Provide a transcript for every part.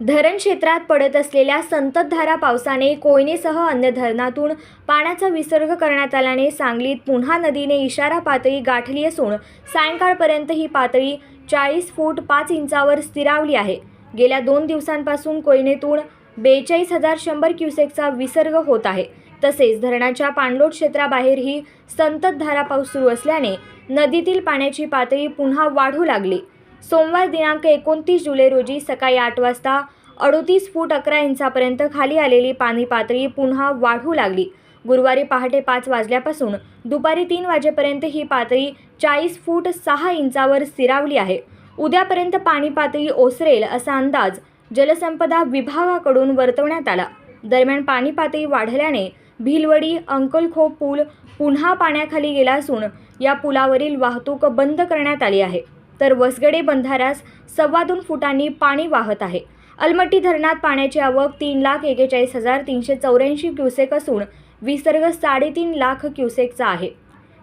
धरण क्षेत्रात पडत असलेल्या संततधारा पावसाने कोयनेसह अन्य धरणातून पाण्याचा विसर्ग करण्यात आल्याने सांगलीत पुन्हा नदीने इशारा पातळी गाठली असून सायंकाळपर्यंत ही पातळी चाळीस फूट पाच इंचावर स्थिरावली आहे. गेल्या दोन दिवसांपासून कोयनेतून बेचाळीस हजार शंभर क्युसेकचा विसर्ग होत आहे. तसेच धरणाच्या पाणलोट क्षेत्राबाहेरही संततधारा पाऊस सुरू असल्याने नदीतील पाण्याची पातळी पुन्हा वाढू लागली. सोमवार दिनांक एकोणतीस जुलै रोजी सकाळी आठ वाजता अडोतीस फूट अकरा इंचापर्यंत खाली आलेली पाणी पातळी पुन्हा वाढू लागली. गुरुवारी पहाटे पाच वाजल्यापासून दुपारी तीन वाजेपर्यंत ही पातळी चाळीस फूट सहा इंचावर स्थिरावली आहे. उद्यापर्यंत पाणी पातळी ओसरेल असा अंदाज जलसंपदा विभागाकडून वर्तवण्यात आला. दरम्यान पाणी पातळी वाढल्याने भिलवडी अंकलखोप पूल पुन्हा पाण्याखाली गेला असून या पुलावरील वाहतूक बंद करण्यात आली आहे. तर वसगडे बंधाऱ्यास सव्वा दोन फुटांनी पाणी वाहत आहे. अलमट्टी धरणात पाण्याची आवक तीन लाख एकेचाळीस हजार तीनशे चौऱ्याऐंशी क्युसेक असून विसर्ग साडेतीन लाख क्युसेकचा आहे.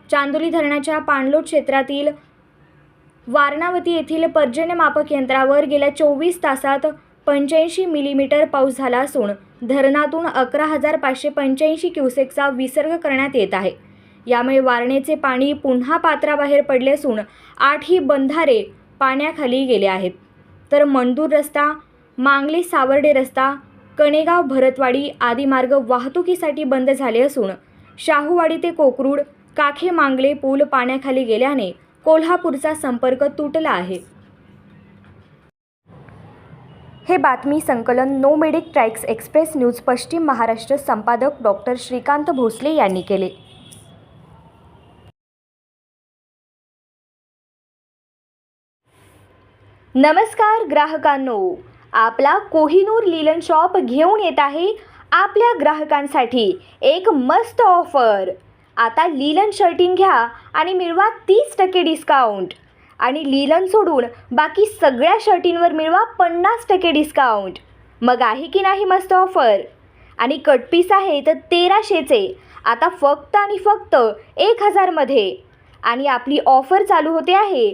चांदोली धरणाच्या पाणलोट क्षेत्रातील वारणावती येथील पर्जन्यमापक यंत्रावर गेल्या चोवीस तासात पंच्याऐंशी मिलीमीटर पाऊस झाला असून धरणातून अकरा हजार पाचशे पंच्याऐंशी क्युसेकचा विसर्ग करण्यात येत आहे. यामुळे वारणेचे पाणी पुन्हा पात्राबाहेर पडले असून आठही बंधारे पाण्याखाली गेले आहेत. तर मंदूर रस्ता मांगली सावर्डे रस्ता कणेगाव भरतवाडी आदी मार्ग वाहतुकीसाठी बंद झाले असून शाहूवाडी ते कोकरूड काखे मांगले पूल पाण्याखाली गेल्याने कोल्हापूरचा संपर्क तुटला आहे. हे बातमी संकलन नो मेडिक ट्रॅक्स एक्सप्रेस न्यूज पश्चिम महाराष्ट्र संपादक डॉक्टर श्रीकांत भोसले यांनी केले. नमस्कार ग्राहकांनो. आपला कोहिनूर लिलन शॉप घेऊन येत आहे आपल्या ग्राहकांसाठी एक मस्त ऑफर. आता लिलन शर्टिंग घ्या आणि मिळवा तीस टक्के डिस्काउंट आणि लिलन सोडून बाकी सगळ्या शर्टींवर मिळवा पन्नास टक्के डिस्काउंट मग आहे की नाही मस्त ऑफर? आणि कटपीस आहे तर तेराशेचे. आता फक्त आणि फक्त एक हजारमध्ये. आणि आपली ऑफर चालू होते आहे